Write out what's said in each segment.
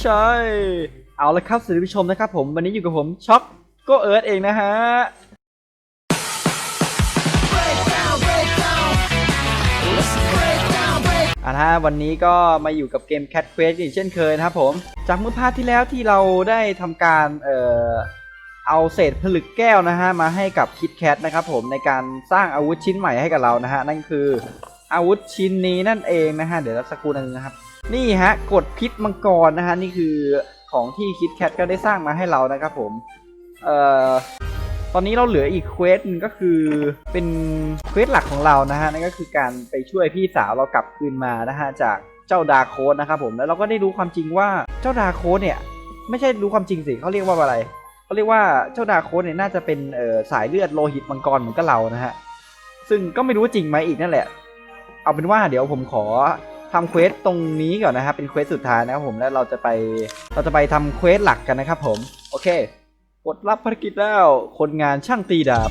ใช่เอาละครับสวัสดีผู้ชมนะครับผมวันนี้อยู่กับผมช็อกก็เอิร์ธเองนะฮะอ่าฮะวันนี้ก็มาอยู่กับเกม Cat Quest อีกเช่นเคยนะครับผม จากเมื่อพาร์ทที่แล้วที่เราได้ทำการเอ่อเอาเศษผลึกแก้วนะฮะมาให้กับคิดแคทนะครับผมในการสร้างอาวุธชิ้นใหม่ให้กับเรานะฮะนั่นคืออาวุธชิ้นนี้นั่นเองนะฮะเดี๋ยวสักครู่นึงนะครับ นี่ฮะกดพิษมังกรนะฮะนี่คือของที่คิดแคทก็ได้สร้างมาให้เรานะครับผมเอ่อตอนนี้เราเหลืออีกเควสก็คือเป็นเควสหลักของเรานะฮะนั่นก็คือการไปช่วยพี่สาวเรากลับคืนมานะฮะจากเจ้าดาโคสนะครับผมแล้วเราก็ได้รู้ความจริงว่าเจ้าดาโคสเนี่ยไม่ใช่รู้ความจริงสิเขาเรียกว่าอะไรเขาเรียกว่าเจ้าดาโคสเนี่ยน่าจะเป็นเอ่อสายเลือดโลหิตมังกรเหมือนกับเรานะฮะซึ่งก็ไม่รู้ว่าจริงไหมอีกนั่นแหละ เอาเป็นว่าเดี๋ยวผมขอ ทำเควสตรงนี้ก่อนนะครับ เป็นเควสสุดท้ายนะครับผมแล้วเราจะไปเราจะไปทำเควสหลักกันนะครับผม โอเค กดรับภารกิจแล้ว คนงานช่างตีดาบ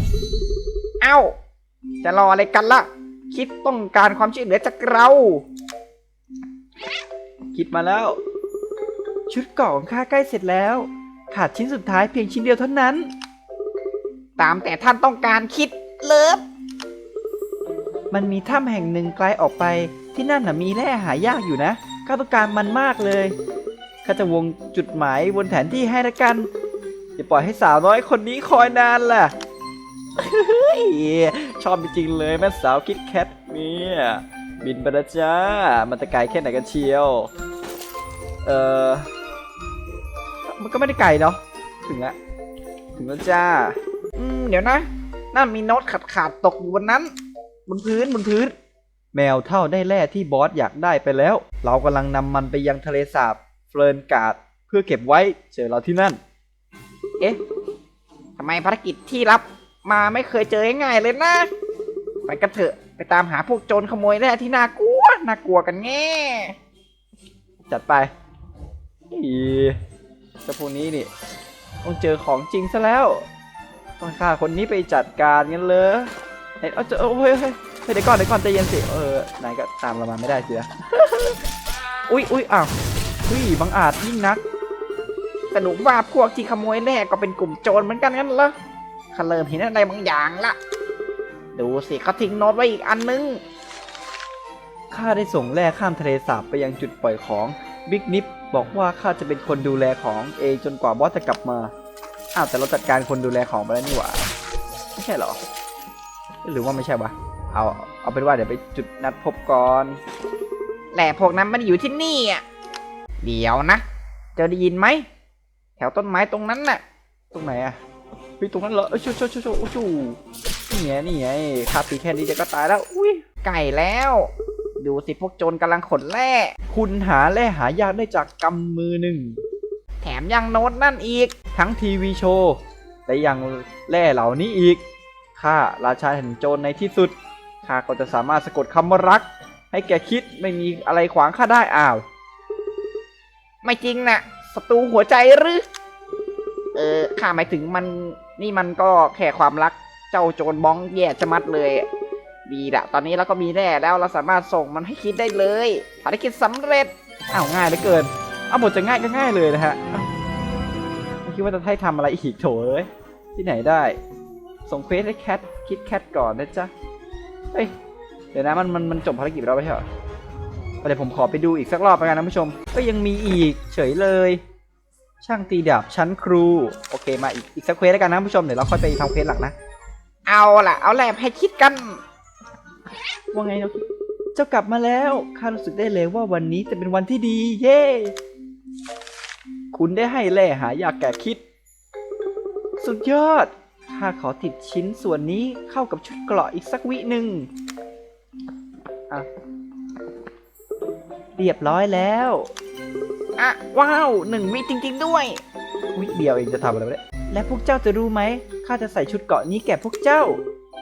เอ้า จะรออะไรกันล่ะ คิดต้องการความช่วยเหลือจากเรา คิดมาแล้ว ชุดเกาะของข้าใกล้เสร็จแล้ว ขาดชิ้นสุดท้ายเพียงชิ้นเดียวเท่านั้น ตามแต่ท่านต้องการคิดเลิฟมันมีถ้ำแห่งหนึ่งไกลออกไป ที่นั่นน่ะมีแร่หายากอยู่นะข้าต้องการมันมากเลยข้าจะวงจุดหมายบนแผนที่ให้ละกันอย่าปล่อยให้สาวน้อยคนนี้คอยนานล่ะเฮ้ยชอบจริงเลยแม่สาวคิดแคทเนี่ยบินไปล้วจ้า มันจะไกลแค่ไหนกันเชียว เออมันก็ไม่ได้ไกลเนาะ ถึงละ ถึงแล้วจ้า อืม เดี๋ยวนะ นั่นมีโน้ตขาดขาดๆตกอยู่บนนั้น บนพื้นบนพื้น แมวเท่าได้แร่ที่บอสอยากได้ไปแล้ว เรากำลังนำมันไปยังทะเลสาบเฟลิร์นการ์ดเพื่อเก็บไว้เจอเราที่นั่น เอ๊ะทำไมภารกิจที่รับมาไม่เคยเจอง่ายๆเลยนะ ไปกันเถอะไปตามหาพวกโจรขโมยแร่ที่น่ากลัวน่ากลัวกันแง่จัดไปอีเจ้าพวกนี้นี่ต้องเจอของจริงซะแล้ว ต้องฆ่าคนนี้ไปจัดการกันเลยเฮ้ยเอาเจอโอ้ย เฮ้ยเดี๋ยวก่อนเดี๋ยวก่อนใจเย็นสิเออนายก็ตามเรามาไม่ได้เสินะอุ้ยอุ้ยอ้าวอุ้ยบังอาจยิ่งนักสรุปว่าพวกที่ขโมยแร่ก็เป็นกลุ่มโจรเหมือนกันงั้นเหรอข้าเริ่มเห็นอะไรบางอย่างละดูสิเขาทิ้งโน้ตไว้อีกอันนึงข้าได้ส่งแร่ข้ามทะเลสาบไปยังจุดปล่อยของบิ๊กนิฟบอกว่าข้าจะเป็นคนดูแลของเองจนกว่าบอสจะกลับมาอ้าวแต่เราจัดการคนดูแลของไปแล้วนี่หว่าไม่ใช่เหรอ หรือว่าไม่ใช่วะ เอาเอาเป็นว่าเดี๋ยวไปจุดนัดพบก่อนแหล่พวกนั้นมันอยู่ที่นี่อะเดี๋ยวนะ เจะได้ยินไหมแถวต้นไม้ตรงนั้นน่ะ ตรงไหนอะเฮ้ยตรงนั้นเหรอเอ้ยชูชูชูชูชูชูนี่ไงนี่ไงคาตีแค่นี้เจะก็ตายแล้วอุ้ยไก่แล้ว ดูสิพวกโจรกำลังขนแร่คุณหาแร่หายากได้จากกำมือหนึ่งแถมยังโน้ตนั่นอีก ทั้งทีวีโชว์และยังแร่เหล่านี้อีกข้าราชาแห่งโจรในที่สุด ข้าก็จะสามารถสะกดคำว่ารัก ให้แกคิดไม่มีอะไรขวางข้าได้อ้าว ไม่จริงน่ะศัตรูหัวใจหรือ เออข้าหมายถึงมันนี่มันก็แค่ความรักเจ้าโจรบ้องแย่จะมัดเลยดีละตอนนี้เราก็มีแร่แล้วเราสามารถส่งมันให้คิดได้เลยภารกิจสำเร็จอ้าวง่ายเหลือเกินเอาบทจะง่ายก็ง่ายเลยนะฮะอ้าวไม่คิดว่าจะให้ทำอะไรอีกโถเอ้ยที่ไหนได้ ส่งเควสให้แคทคิดแคทก่อนนะจ๊ะ เฮ้ย เดี๋ยวนะมันมันมันจบภารกิจไปแล้วไม่ใช่เหรอเดี๋ยวผมขอไปดูอีกสักรอบแล้วกันนะผู้ชม ก็ยังมีอีกเฉยเลย ช่างตีดาบชั้นครู โอเคมาอีกอีกสักเควสแล้วกันนะผู้ชมเดี๋ยวเราค่อยไปทำเควสหลักนะ เอาล่ะ เอาแร่ให้คิดกัน ว่าไงเนาะเจ้ากลับมาแล้วข้ารู้สึกได้เลยว่าวันนี้จะเป็นวันที่ดี เย้ คุณได้ให้แร่หายากแก่คิด สุดยอด ข้าขอติดชิ้นส่วนนี้เข้ากับชุดเกราะอีกสักวิหนึ่งอะเรียบร้อยแล้วอะว้าวหนึ่งวิจริง ๆ ด้วยวิเดียวเองจะทำอะไรไม่ได้และพวกเจ้าจะรู้ไหมข้าจะใส่ชุดเกราะนี้แก่พวกเจ้า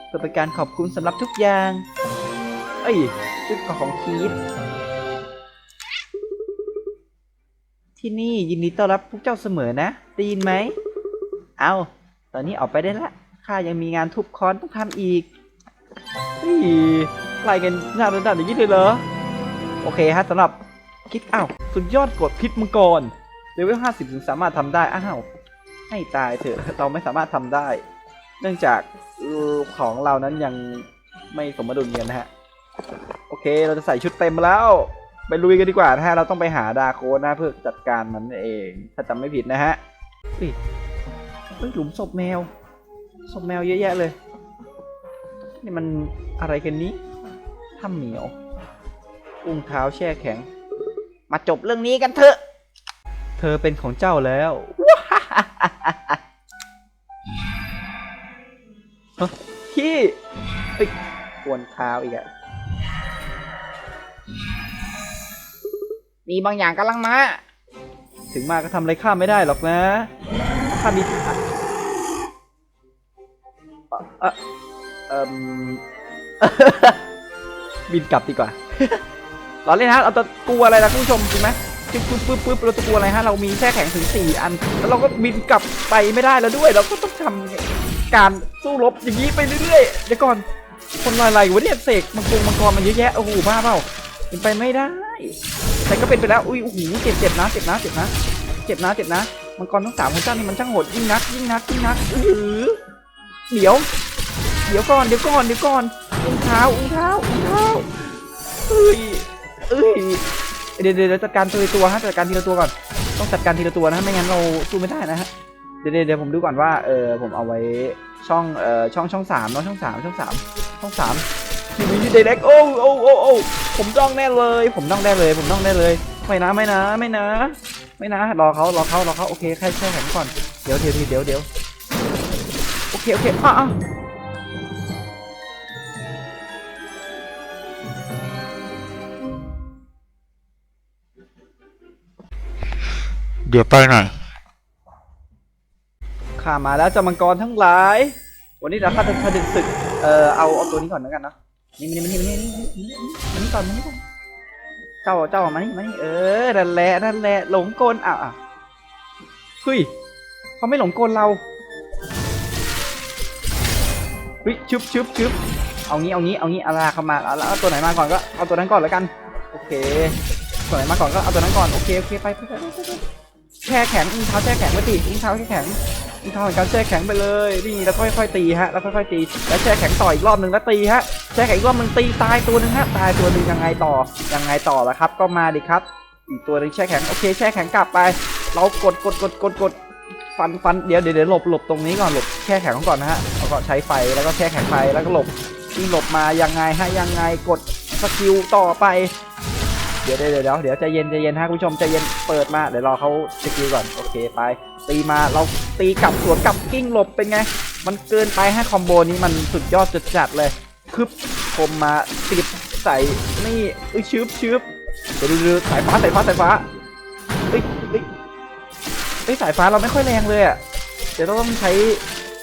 เพื่อเป็นการขอบคุณสำหรับทุกอย่าง เอ้ยชุดเกราะของคีดที่นี่ยินดีต้อนรับพวกเจ้าเสมอนะได้ยินไหม เอา ตอนนี้ออกไปได้ละข้ายังมีงานทุบค้อนต้องทำอีกเฮ้ยไล่กันหน้าระดับอย่างนี้เลยเหรอ โอเคฮะสำหรับคิดอ้าวสุดยอดกดพิษมังกรเลเวลห้าสิบถึงสามารถทำได้อ้าวให้ตายเถอะเราไม่สามารถทำได้ เนื่องจากออของเรานั้นยังไม่สมดุลกันนะฮะโอเค เราจะใส่ชุดเต็มแล้ว ไปลุยกันดีกว่านะฮะ เราต้องไปหาดาโคนะเพื่อจัดการมันเอง ถ้าจำไม่ผิดนะฮะ เฮ้ยหลุมศพแมว ศพแมวเยอะแยะเลย นี่มันอะไรกันนี้ถ้ำเหมียว อุ้งเท้าแช่แข็ง มาจบเรื่องนี้กันเถอะ เธอเป็นของเจ้าแล้วฮะขี้เอ้ยกวนเท้าอีกอะมีบางอย่างกำลังมา ถึงมาก็ทำอะไรข้าไม่ได้หรอกนะข้ามี บินกลับดีกว่าเราเล่นฮะเราจะกลัวอะไรนะคุณผู้ชมจริงไหมปึ๊บปึ๊บปึ๊บปึ๊บเราจะกลัวอะไรฮะเรามีแช่แข็งถึงสี่อัน แล้วเราก็บินกลับไปไม่ได้แล้วด้วย เราก็ต้องทำการสู้รบอย่างนี้ไปเรื่อยๆเดี๋ยวก่อนคนลอยๆวะเนี่ยเสกมังกรมังกรมันเยอะแยะโอ้โหบ้าเปล่าเป็นไปไม่ได้ แต่ก็เป็นไปแล้วอุ้ยโอ้โหเจ็บเจ็บนะเจ็บนะเจ็บนะเจ็บนะเจ็บนะมังกรทั้งสามของเจ้านี่มันช่างโหดยิ่งนักยิ่งนักยิ่งนักอืออเดี๋ยว เดี๋ยวก่อนเดี๋ยวก่อนเดี๋ยวก่อนอุ้งเท้าอุ้งเท้าอุ้งเท้าเอ้ยเอ้ยเดี๋ยวเดี๋ยวจัดการตัวตัวฮะจัดการทีละตัวก่อนต้องจัดการทีละตัวนะไม่งั้นเราสู้ไม่ได้นะฮะเดี๋ยวเดี๋ยวผมดูก่อนว่าเออผมเอาไว้ช่องเอ่อช่องช่องสามเนาะช่องสามช่องสามช่องสามทีวีเดเล็กโอ้โอ้โอ้โอ้ผมต้องแน่เลย ผมต้องได้เลย ผมต้องได้เลยไม่นะไม่นะไม่นะไม่นะรอเขารอเขารอเขาโอเคแค่แช่แข็งก่อนเดี๋ยวเดี๋ยวเดี๋ยวเดี๋ยวโอเคโอเคอะ เดี๋ยวไปหน่อย ข้ามาแล้วจ้ามังกรทั้งหลาย วันนี้เราข้าจะข้าจะศึก เอ่อเอาเอาตัวนี้ก่อนแล้วกันเนาะ นี่นี่นี่นี่นี่นี่มานี่ก่อนมานี่ก่อน เจ้าเจ้ามานี่มานี่เออ นั่นแหละนั่นแหละหลงกลอ้าวอ้าวเฮ้ยเขาไม่หลงกลเราเฮ้ยชึบชึบชึบเอางี้เอางี้เอางี้เอาลาเข้ามาเอาแล้วเอาตัวไหนมาก่อนก็เอาตัวนั้นก่อนแล้วกัน โอเคตัวไหนมาก่อนก็เอาตัวนั้นก่อน โอเคโอเคไปไปไปไป ช่แข็งอิงเท้าแช่แข็งไปดิอิงเท้าแช่แข็งอิงเท้าแห่งการแช่แข็งไปเลยนี่แล้วค่อยๆตีฮะแล้วค่อยๆตีแล้วแช่แข็งต่ออีกรอบหนึ่งแล้วตีฮะแช่แข็งอีกรอบหนึ่งตีตายตัวหนึ่งฮะตายตัวหนึ่งยังไงต่อยังไงต่อละครับ ก็มาดิครับ อีกตัวหนึงแช่แข็งโอเคแช่แข็งกลับไป เรากดกดกดกดกดฟันฟันเดี๋ยวเดี๋ยวหลบหลบตรงนี้ก่อนหลบแช่แข็งก่อนนะฮะแล้วก็ใช้ไฟแล้วก็แช่แข็งไฟแล้วก็หลบวิ่งหลบมายังไงฮะยังไงกดสกิลต่อไป ดี๋ยวเดี๋ยวเดี๋ยวเดี๋ยวใจเย็นใจเย็นฮะคุณผู้ชมใจเย็นเปิดมาเดี๋ยวรอเขาสกิลก่อนโอเคไป ตีมาเราตีกลับสวนกลับกิ้งหลบเป็นไง มันเกินไปฮะคอมโบนี้มันสุดยอดจัดจัดเลยคึบคมมาติดใส่นี่อ้ยชืบชืบเดี๋ยวดูสายฟ้าสายฟ้าสายฟ้าเอ้ยเอ้ยเอ้ยสายฟ้าเราไม่ค่อยแรงเลยอะเดี๋ยวเราต้องใช้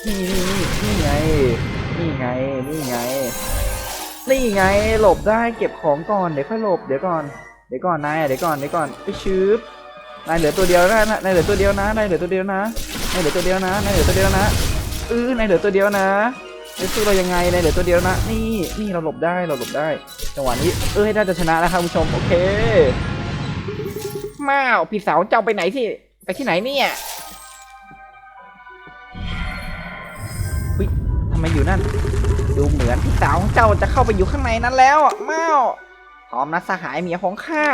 นี่นี่นี่นี่ไงนี่ไงนี่ไงนี่ไงหลบได้เก็บของก่อนเดี๋ยวค่อยหลบเดี๋ยวก่อน เดี๋ยวก่อนนายเดี๋ยวก่อนเดี๋ยวก่อนไปชืบนายเหลือตัวเดียวนะนายเหลือตัวเดียวนะนายเหลือตัวเดียวนะนายเหลือตัวเดียวนะนายเหลือตัวเดียวนะเออนายเหลือตัวเดียวนะจะสู้เรายังไงนายเหลือตัวเดียวนะ นี่นี่เราหลบได้เราหลบได้จังหวะนี้เอ้ยน่าจะชนะแล้วครับผู้ชมโอเคม้าวพี่สาวเจ้าไปไหนที่ไปที่ไหนเนี่ยทำไมอยู่นั่น ดูเหมือนพี่สาวของเจ้าจะเข้าไปอยู่ข้างในนั้นแล้วอะม้าว พร้อมนะสหายเมียของข้า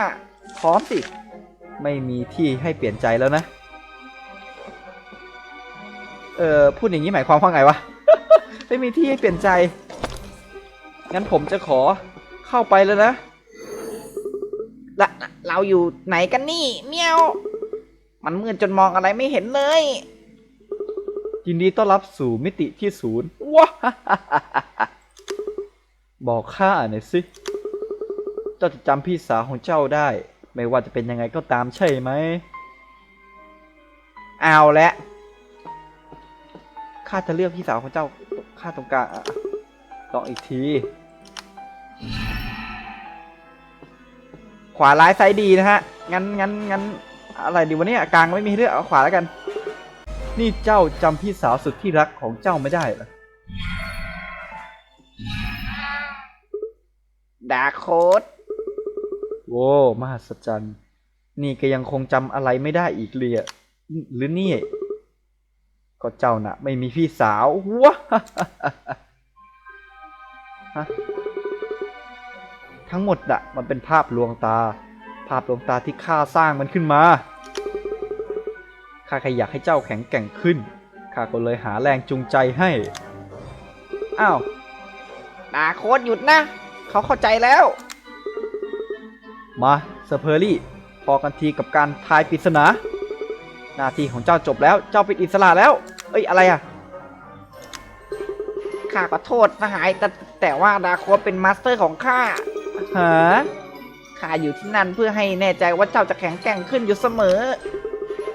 พร้อมสิ ไม่มีที่ให้เปลี่ยนใจแล้วนะ เออพูดอย่างนี้หมายความว่าไงวะ ไม่มีที่ให้เปลี่ยนใจ งั้นผมจะขอเข้าไปแล้วนะละเราอยู่ไหนกันนี่เมียว มันมืดจนมองอะไรไม่เห็นเลยยินดีต้อนรับสู่มิติที่ศูนย์ว้าบอกข้าหน่อยสิเจ้าจะจำพี่สาวของเจ้าได้ ไม่ว่าจะเป็นยังไงก็ตามใช่ไหม เอาละข้าจะเลือกพี่สาวของเจ้าข้าตรงกลางลองอีกที ขวาร้ายซ้ายดีนะฮะ งั้นงั้นงั้นอะไรดีวะเนี่ยกลางไม่มีเลือกเอาขวาแล้วกัน นี่เจ้าจำพี่สาวสุดที่รักของเจ้าไม่ได้หรอดาโคด โว้มหัศจรรย์นี่ก็ยังคงจำอะไรไม่ได้อีกเลยอะหรือนี่ ก็เจ้าน่ะ ไม่มีพี่สาววะฮะทั้งหมดอะมันเป็นภาพลวงตา ภาพลวงตาที่ข้าสร้างมันขึ้นมาข้าแค่อยากให้เจ้าแข็งแกร่งขึ้นข้าก็เลยหาแรงจูงใจให้ อ้าวดาโคตรหยุดนะ เขาเข้าใจแล้ว มาเซอร์เพอร์รี่พอกันทีกับการทายปริศนา หน้าที่ของเจ้าจบแล้วเจ้าเป็นอิสระแล้ว เอ้ยอะไรอะข้าขอโทษสหายแต่แต่ว่าดาโคตเป็นมาสเตอร์ของข้าหาข้าอยู่ที่นั่นเพื่อให้แน่ใจว่าเจ้าจะแข็งแกร่งขึ้นอยู่เสมอ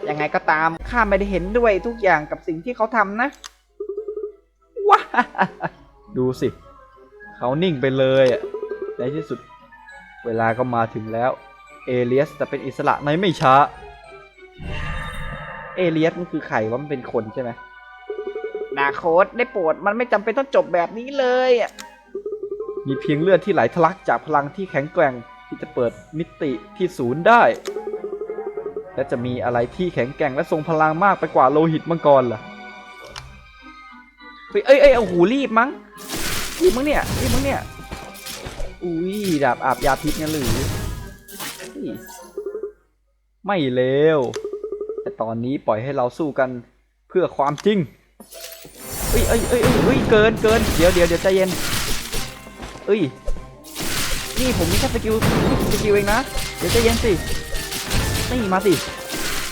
ยังไงก็ตามข้าไม่ได้เห็นด้วยทุกอย่างกับสิ่งที่เขาทำนะว้าดูสิ เขานิ่งไปเลยอะในที่สุด เวลาก็มาถึงแล้ว เอเลียสจะเป็นอิสระในไม่ช้า เอเลียสมันคือใครว่ามันเป็นคนใช่ไหมดาโคตได้โปรดมันไม่จำเป็นต้องจบแบบนี้เลยอะมีเพียงเลือดที่ไหลทะลักจากพลังที่แข็งแกร่งที่จะเปิดมิติที่ศูนย์ได้ และจะมีอะไรที่แข็งแกร่งและทรงพลังมากไปกว่าโลหิตมังกรล่ะเฮ้ยเอ้ยเอ้ยโอ้โหรีบมั้งรีบมั้งเนี่ยรีบมั้งเนี่ย อุ้ยดาบอาบยาพิษงั้นหรือไม่เลวแต่ตอนนี้ปล่อยให้เราสู้กันเพื่อความจริงเอ้ยเอ้ยเอ้ยเอ้ยเฮ้ยเกินเกินเดี๋ยวเดี๋ยวเดี๋ยวใจเย็นเอ้ยนี่ผมมีแค่สกิลสกิลเองนะเดี๋ยวใจเย็นสินี่มาสิ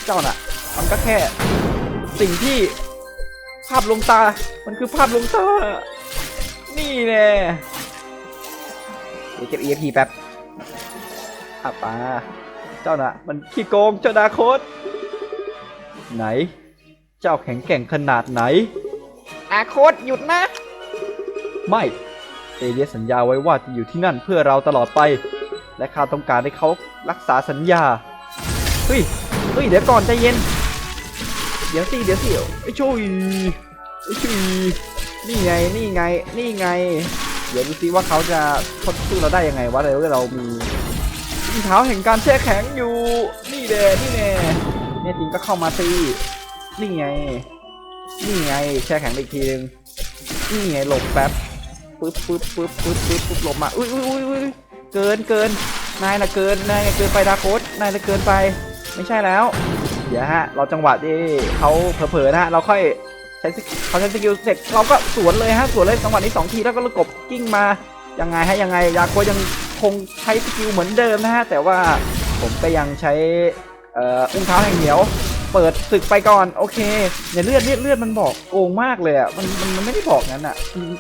เจ้าน่ะ มันก็แค่ สิ่งที่ภาพลงตา มันคือภาพลงตา นี่แน่ เดี๋ยวเก็บ EFP แป๊บอาปาเจ้าน่ะ มันขี้โกงเจ้าดาโคตไหน เจ้าแข็งแกร่งขนาดไหนดาโคตหยุดนะ ไม่ เอเลียสสัญญาไว้ว่าจะอยู่ที่นั่นเพื่อเราตลอดไป และข้าต้องการให้เขารักษาสัญญา เฮ้ย เฮ้ย เดี๋ยวก่อนใจเย็น เดี๋ยวสิ เดี๋ยวสิไอ้ช่วยไอ้ช่วยนี่ไง นี่ไง นี่ไง เดี๋ยวดูซิว่าเขาจะทนสู้เราได้ยังไงวะเดี๋ยวเรามีเท้าแห่งการแช่แข็งอยู่ นี่แน่นี่แน่เนี่ยจริงก็เข้ามาสินี่ไง นี่ไงแช่แข็งอีกทีนึงนี่ไงหลบแป๊บปึ๊บปึ๊บปึ๊บปึ๊บปึ๊บปึ๊บหลบมาอุ้ยอุ้ยอุ้ยอุ้ยเกินเกินนายน่ะเกินนายเกินไปดาโคสนายน่ะเกินไป ไม่ใช่แล้ว เดี๋ยวฮะ เราจังหวะที่เขาเผลอๆนะฮะเราค่อย ช้เขาใช้สกิลเสร็จเราก็สวนเลยฮะสวนเลยจังหวะนี้สองทีแล้วก็ระกบกิ้งมายังไงฮะยังไงยาโคยังคงใช้สกิลเหมือนเดิมนะฮะแต่ว่าผมก็ยังใช้อุ้งเท้าแห่งเหนียว เปิดศึกไปก่อนโอเคเนี่ยเลือดเลือดเลือดมันบอกโกงมากเลยอะมันมันไม่ได้บอกงั้นอะ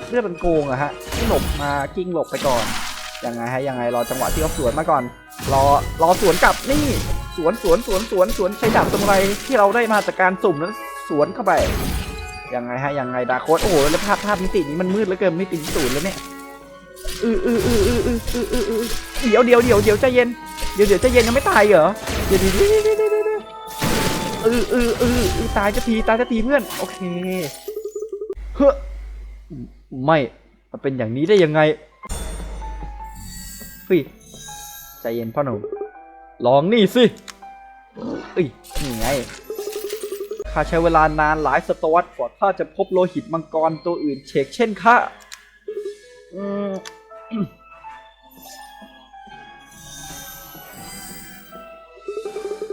เลือดมันโกงอะฮะให้หลบมากิ้งหลบไปก่อนยังไงฮะยังไงรอจังหวะที่เขาสวนมาก่อน รอรอสวนกลับนี่สวนสวนสวนสวนสวนใช้ดาบสมุไรที่เราได้มาจากการสุ่มนั้นสวนเข้าไป ยังไงฮะยังไงดาโคตโอ้โหแล้วภาพภาพมิตินี้มันมืดเหลือเกินมิติศูนย์แล้วเนี่ยเออเออเออเออเออเออเออเดี๋ยวเดี๋ยวเดี๋ยวเดี๋ยวใจเย็นเดี๋ยวเดี๋ยวใจเย็นยังไม่ตายเหรอเดี๋ยวเดี๋ยวเดี๋ยวเดี๋ยวเออเออเออตายจะทีตายจะทีเพื่อนโอเคเฮ้อไม่เป็นอย่างนี้ได้ยังไงเฮ้ยใจเย็นพ่อหนุ่มลองนี่สิเอ้ยนี่ไง ข้าใช้เวลานานหลายศตวรรษกว่าข้าจะพบโลหิตมังกรตัวอื่นเชกเช่นข้าอืม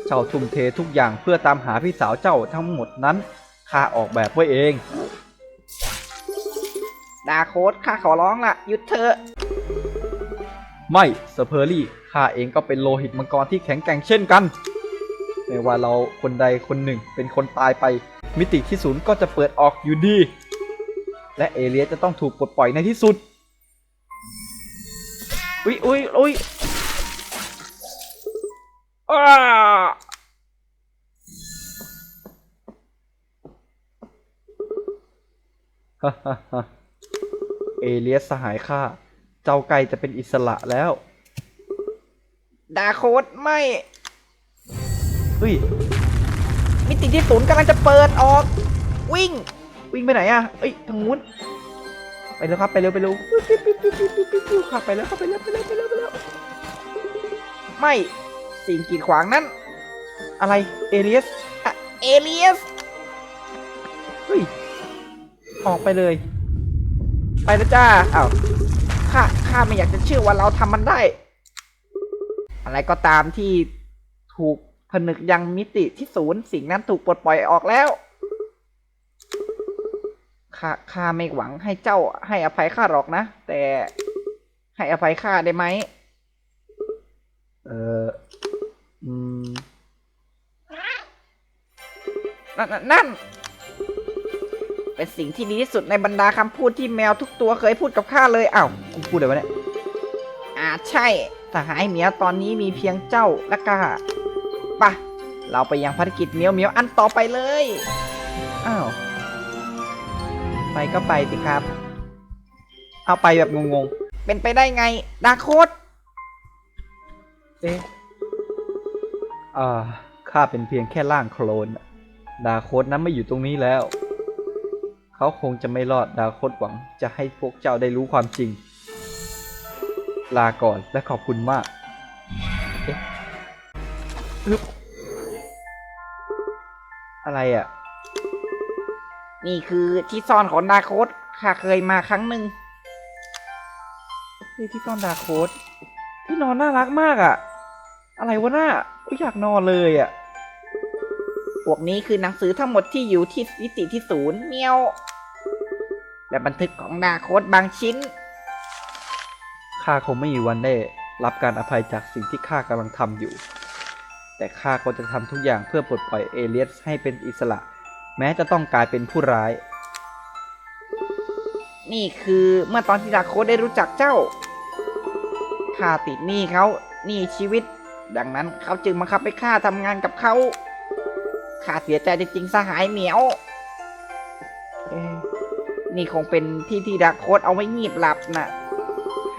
เจ้าทุ่มเททุกอย่างเพื่อตามหาพี่สาวเจ้าทั้งหมดนั้นข้าออกแบบไว้เอง ดาโคตข้าขอร้องล่ะหยุดเถอะไม่เซอร์เพอร์รี่ข้าเองก็เป็นโลหิตมังกรที่แข็งแกร่งเช่นกัน ไม่ว่าเราคนใดคนหนึ่งเป็นคนตายไป มิติที่ศูนย์ก็จะเปิดออกอยู่ดี และเอเลียสจะต้องถูกปลดปล่อยในที่สุด อุ้ยอุ้ยอุ้ยอ้าฮ่าฮ่าฮ่าเอเลียสสหายข้า เจ้าไก่จะเป็นอิสระแล้ว ดาโคตไม่ ฮ้ยมิติที่ศูนย์กำลังจะเปิดออก วิ่ง วิ่งไปไหนอะเอ้ยทางนู้นไปเร็วครับไปเร็วไปเร็วขับไปแล้วขับไปแล้วไปแล้วไปแล้วไปแล้วไม่สิ่งกีดขวางนั้น อะไรเอเลียสเอเลียสเฮ้ยออกไปเลย ไปแล้วจ้าอ้าวข้าข้าไม่อยากจะเชื่อว่าเราทำมันได้ อะไรก็ตามที่ถูก ผนึกยังมิติที่ศูนย์สิ่งนั้นถูกปลดปล่อยออกแล้วข้าข้าไม่หวังให้เจ้าให้อภัยข้าหรอกนะ แต่ให้อภัยข้าได้ไหม เอออืมนั่นนั่น เป็นสิ่งที่ดีที่สุดในบรรดาคำพูดที่แมวทุกตัวเคยพูดกับข้าเลยอ้าวกูพูดอะไรวะเนี่ย อ่าใช่สหายเหมียวตอนนี้มีเพียงเจ้าและกา ปะเราไปยังภารกิจเมียวเมียวอันต่อไปเลย อ้าว ไปก็ไปสิครับ เอาไปแบบงงๆ เป็นไปได้ไง ดาโคตเอ๊ะอ่า ข้าเป็นเพียงแค่ร่างโคลน ดาโคตนั้นไม่อยู่ตรงนี้แล้ว เขาคงจะไม่รอด ดาโคตหวังจะให้พวกเจ้าได้รู้ความจริง ลาก่อนและขอบคุณมาก อึ๊บอะไรอะ นี่คือที่ซ่อนของดาโคตข้าเคยมาครั้งหนึ่งเฮ้ยที่ซ่อนดาร์คโค้ดที่นอนน่ารักมากอะ่ะ อะไรวะน่าไม่อยากนอนเลยอะ่ะ พวกนี้คือหนังสือทั้งหมดที่อยู่ที่วิติที่ศูนย์เมียวและบันทึกของดาโคตบางชิ้นข้าคงไม่มีวันได้รับการอภัยจากสิ่งที่ข้ากำลังทำอยู่ แต่ข้าก็จะทำทุกอย่างเพื่อปลดปล่อยเอเลียสให้เป็นอิสระ แม้จะต้องกลายเป็นผู้ร้าย นี่คือเมื่อตอนที่ดาโคตได้รู้จักเจ้าข้าติดหนี้เขาหนี้ชีวิต ดังนั้นเขาจึงบังคับให้ข้าทำงานกับเขาข้าเสียใจจริงๆสหายเหมียวเอ๊ะนี่คงเป็นที่ที่ดาโคตเอาไว้งีบหลับน่ะ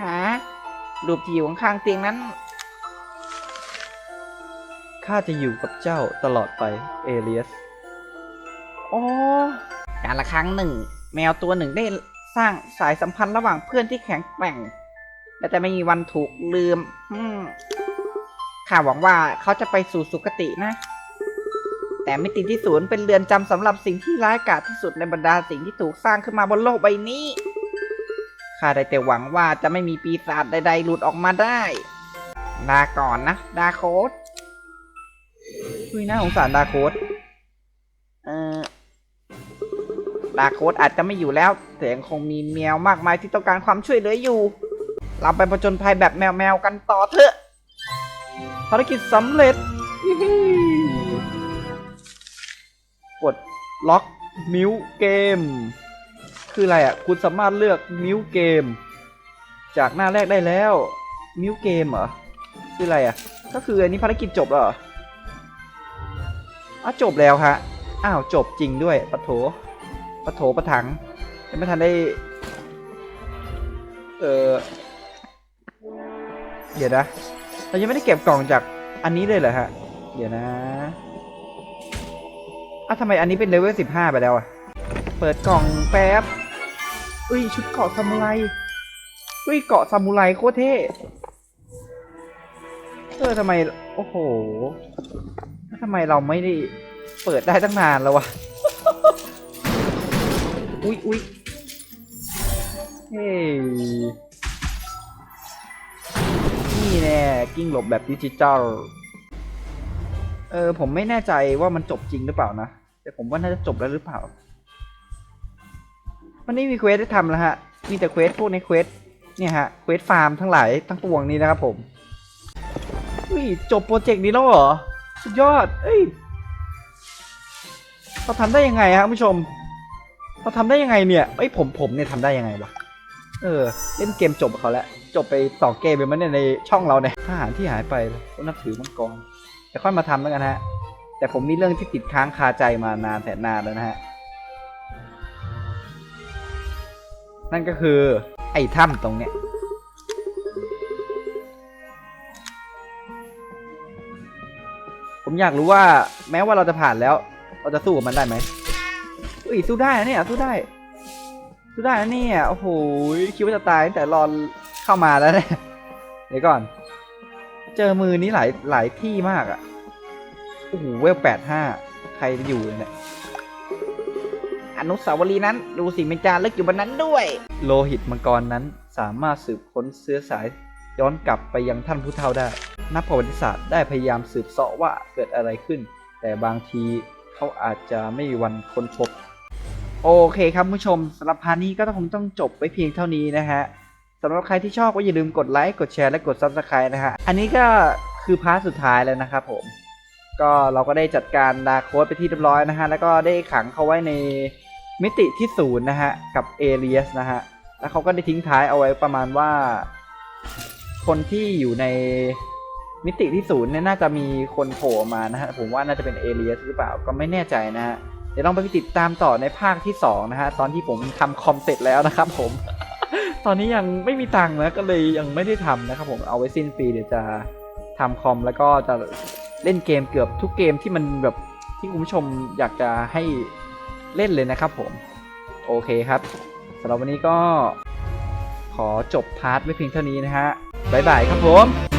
หารูปที่อยู่ข้างๆเตียงนั้น ข้าจะอยู่กับเจ้าตลอดไปเอเลียสอ๋อการละครั้งหนึ่ง แมวตัวหนึ่งได้สร้างสายสัมพันธ์ระหว่างเพื่อนที่แข็งแกร่งและจะไม่มีวันถูกลืมข้าหวังว่าเขาจะไปสู่สุคตินะ แต่มิติที่ศูนย์เป็นเรือนจำสำหรับสิ่งที่ร้ายกาจที่สุดในบรรดาสิ่งที่ถูกสร้างขึ้นมาบนโลกใบนี้ข้าได้แต่หวังว่าจะไม่มีปีศาจใดๆหลุดออกมาได้ลาก่อนนะดาโคต คุยน่าสงสารดาโคดเออดาโคตอาจจะไม่อยู่แล้ว แต่ยังคงมีแมวมากมายที่ต้องการความช่วยเหลืออยู่ เราไปผจญภัยแบบแมวๆกันต่อเถอะภารกิจสำเร็จกดล็อกมิวเกม คืออะไรอะ คุณสามารถเลือกมิวเกม จากหน้าแรกได้แล้วมิวเกมเหรอ คืออะไรอะ ก็คืออันนี้ภารกิจจบแล้วเหรอ อ้าวจบแล้วฮะ อ้าวจบจริงด้วยปะโถปะโถปะถังยังไม่ทันได้ เออเดี๋ยวนะ เรายังไม่ได้เก็บกล่องจากอันนี้เลยเหรอฮะ เดี๋ยวนะอะทำไมอันนี้เป็นเลเวลสิบห้าไปแล้วอะ เปิดกล่องแป๊บ อุ้ยชุดเกาะซามูไร อุ้ยเกาะซามูไรโคตรเท่ เออทำไม โอ้โหทำไมเราไม่ได้เปิดได้ตั้งนานแล้ววะ อุ้ยอุ้ยเฮ้ยนี่แน่กิ้งหลบแบบดิจิตอล เออ ผมไม่แน่ใจว่ามันจบจริงหรือเปล่านะ แต่ผมว่าน่าจะจบแล้วหรือเปล่า มันไม่มีเควสได้ทำแล้วฮะ มีแต่เควสพวกในเควสเนี่ยฮะ เควสฟาร์มทั้งหลายทั้งปวงนี้นะครับผม อุ้ยจบโปรเจกต์นี้แล้วเหรอ สุดยอด เอ้ยเราทำได้ยังไงฮะคุณผู้ชม เราทำได้ยังไงเนี่ยเอ้ยผมผมเนี่ยทำได้ยังไงวะ เออ เล่นเกมจบเขาแล้วจบไปสองเกมไปมันเนี่ยในช่องเราเนี่ยทหารที่หายไปนับถือมังกรแต่ค่อยมาทำแล้วกันฮะ แต่ผมมีเรื่องที่ติดค้างคาใจมานานแสนนานแล้วนะฮะ นั่นก็คือไอ้ถ้ำตรงเนี้ย ผมอยากรู้ว่าแม้ว่าเราจะผ่านแล้ว เราจะสู้กับมันได้ไหมอุ้ยสู้ได้นะเนี่ยสู้ได้ สู้ได้นะเนี่ยโอ้โหคิดว่าจะตายแต่รอนเข้ามาแล้วเนี่ยเดี๋ยวก่อน เจอมือนี้หลายหลายที่มากอะ่ะโอ้โหเวลแปดห้าใครจะอยู่เนี่ยอนุสาวรีย์นั้น ดูสิมันจารึกอยู่บนนั้นด้วย โลหิตมังกรนั้นสามารถสืบค้นเชื้อสาย ย้อนกลับไปยังท่านผู้เฒ่าได้ นักประวัติศาสตร์ได้พยายามสืบเสาะว่าเกิดอะไรขึ้น แต่บางทีเขาอาจจะไม่มีวันค้นพบ โอเคครับผู้ชมสำหรับพาร์ทนี้ก็คงต้องจบไปเพียงเท่านี้นะฮะสำหรับใครที่ชอบก็อย่าลืมกดไลค์กดแชร์และกด Subscribe นะฮะอันนี้ก็คือพาร์ทสุดท้ายแล้วนะครับผมก็เราก็ได้จัดการดาร์โค้ดไปที่เรียบร้อยนะฮะแล้วก็ได้ขังเขาไว้ในมิติที่ศูนย์นะฮะกับเอเลียสนะฮะแล้วเขาก็ได้ทิ้งท้ายเอาไว้ประมาณว่า คนที่อยู่ในมิติที่ศูนย์เนี่ยน่าจะมีคนโผล่มานะฮะผมว่าน่าจะเป็นเอเลียสหรือเปล่าก็ไม่แน่ใจนะฮะเดี๋ยวลองไปติดตามต่อในภาคที่2นะฮะตอนที่ผมทำคอมเสร็จแล้วนะครับ ผม ตอนนี้ยังไม่มีตังค์นะก็เลยยังไม่ได้ทำนะครับ ผมเอาไว้สิ้นปีเดี๋ยวจะทำคอมแล้วก็จะเล่นเกมเกือบทุกเกมที่มันแบบที่คุณผู้ชมอยากจะให้เล่นเลยนะครับ ผมโอเคครับสำหรับวันนี้ก็ขอจบพาร์ทไว้เพียงเท่านี้นะฮะ บ๊ายบายครับผม